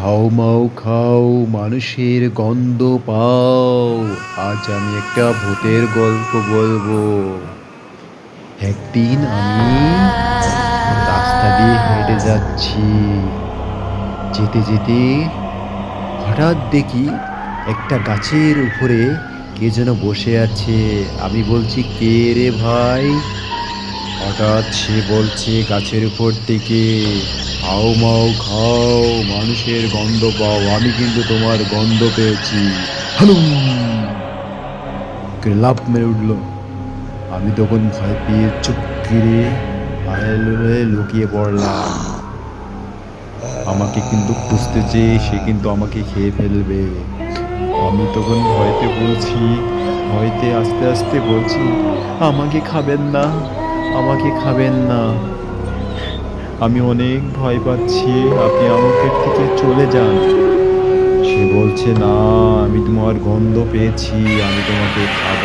হাও মাও খাও, মানুষের গন্ধ পাও। আজ আমি একটা ভূতের গল্প বলব। একদিন আমি রাস্তা দিয়ে হেঁটে যাচ্ছি। যেতে যেতে হঠাৎ দেখি একটা গাছের উপরে কে যেন বসে আছে। আমি বলছি, কে রে ভাই? হঠাৎ সে বলছে, গাছের উপর থেকে। খাও, মাও খাও, মানুষের গন্ধ পাও, আমি কিন্তু তোমার গন্ধ পেয়েছি। হালুম! লাভ মেরে উঠল। আমি তখন ভয় পেয়ে চুপ আড়ালে লুকিয়ে পড়লাম। আমাকে কিন্তু খুঁজতে চেয়ে সে কিন্তু আমাকে খেয়ে ফেলবে। আমি তখন ভয়তে বলছি, ভয়তে আস্তে আস্তে বলছি, আমাকে খাবেন না, আমাকে খাবেন না। আমি অনেক ভয় পাচ্ছি, আপনি আমাকে থেকে চলে যান। সে বলছে, না, আমি তোমার গন্ধ পেয়েছি, আমি তোমাকে খাব।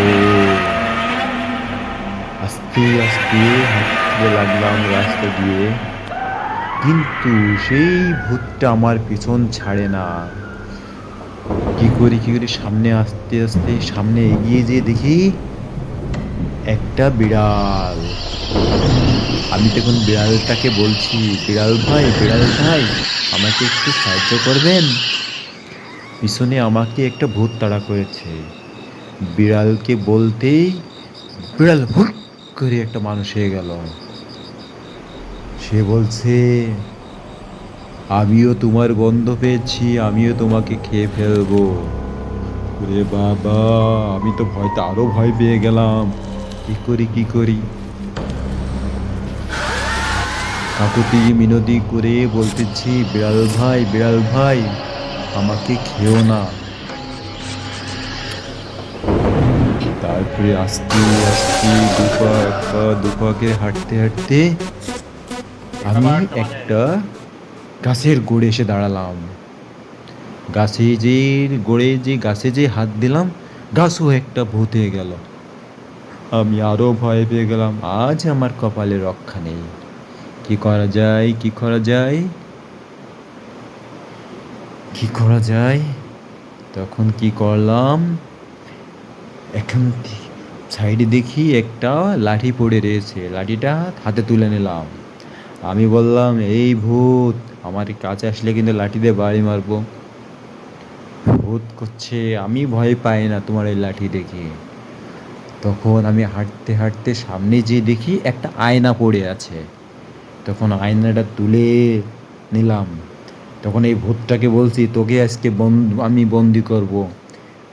আস্তে আস্তে হাঁটতে লাগলাম রাস্তা দিয়ে। কিন্তু সেই ভূতটা আমার পিছন ছাড়ে না। কি করি কি করি, সামনে আস্তে আস্তে সামনে এগিয়ে যেয়ে দেখি একটা বিড়াল। আমি তখন বিড়ালটাকে বলছি, বিড়াল ভাই বিড়াল ভাই, আমাকে একটু সাহায্য করবেন? পিছনে আমাকে একটা ভূত তাড়া করেছে। বিড়ালকে বলতেই বিড়াল হুট করে একটা মানুষ হয়ে গেল। সে বলছে, আমিও তোমার গন্ধ পেয়েছি, আমিও তোমাকে খেয়ে ফেলব। রে বাবা, আমি তো ভয়তে আরও ভয় পেয়ে গেলাম। কি করি কি করি? কাকুতি মিনতি করে বলতেছি, বিড়াল ভাই বিড়াল ভাই, আমাকে খেও না। তারপরে আস্তে আস্তে দুপা এক পা দুপাকে হাঁটতে হাঁটতে আমি একটা গাছের গোড়ে এসে দাঁড়ালাম। গাছে যে, গোড়ে যে, গাছে যে হাত দিলাম, গাছও একটা ভূত হয়ে গেল। আমি আরও ভয় পেয়ে গেলাম, আজ আমার কপালে রক্ষা নেই। কি করা যায়, কি করা যায়? কি করা যায়? তখন কি করলাম? এখন সাইডে দেখি একটা লাঠি পড়ে রয়েছে, লাঠিটা হাতে তুলে নিলাম। আমি বললাম, এই ভূত, আমার কাছে আসলে কিন্তু লাঠি দিয়ে বাড়ি মারবো। ভূত করছে, আমি ভয় পাই না তোমার এই লাঠি দেখে। তখন আমি হাঁটতে হাঁটতে সামনে যেয়ে দেখি একটা আয়না পড়ে আছে। তখন আয়নাটা তুলে নিলাম। তখন এই ভূতটাকে বলছি, তোকে আজকে আমি বন্দি করব।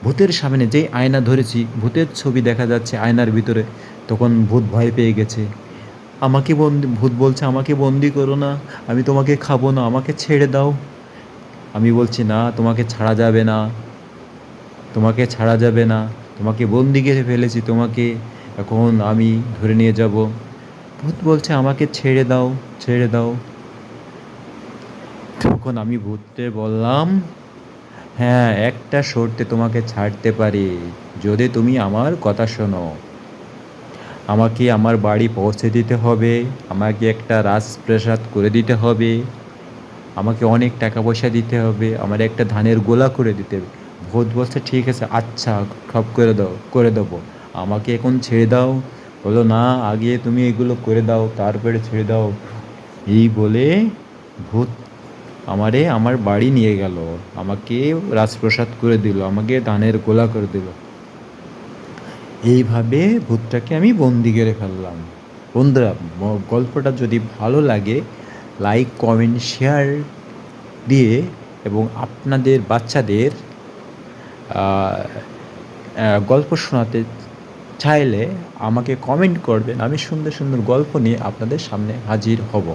ভূতের সামনে যেই আয়না ধরেছি, ভূতের ছবি দেখা যাচ্ছে আয়নার ভিতরে, তখন ভূত ভয় পেয়ে গেছে। আমাকে বন্দি, ভূত বলছে, আমাকে বন্দি করো না, আমি তোমাকে খাব না, আমাকে ছেড়ে দাও। আমি বলছি, না, তোমাকে ছাড়া যাবে না, তোমাকে ছাড়া যাবে না, তোমাকে বন্দি করে ফেলেছি, তোমাকে এখন আমি ধরে নিয়ে যাব। ভূত বলছে, আমাকে ছেড়ে দাও ছেড়ে দাও। তখন আমি ভূতকে বললাম হ্যাঁ একটা শর্তে তোমাকে ছাড়তে পারি, যদি তুমি আমার কথা শোনো। আমাকে আমার বাড়ি পৌঁছে দিতে হবে, আমাকে একটা রাজপ্রাসাদ করে দিতে হবে, আমাকে অনেক টাকা পয়সা দিতে হবে, আমার একটা ধানের গোলা করে দিতে হবে। ভূত বলছে, ঠিক আছে আচ্ছা সব করে দাও, করে দেবো। আমাকে এখন ছেড়ে দাও বলো, না, আগে তুমি এগুলো করে দাও, তারপরে ছেড়ে দাও। এই বলে ভূত আমারে আমার বাড়ি নিয়ে গেল। আমাকে রাজপ্রসাদ করে দিল, আমাকে ধানের গোলা করে দিল। এইভাবে ভূতটাকে আমি বন্দি করে ফেললাম। বন্ধুরা গল্পটা যদি ভালো লাগে, লাইক, কমেন্ট, শেয়ার দিয়ে এবং আপনাদের বাচ্চাদের গল্প শোনাতে চাইলে আমাকে কমেন্ট করবেন আমি সুন্দর সুন্দর গল্প নিয়ে আপনাদের সামনে হাজির হব।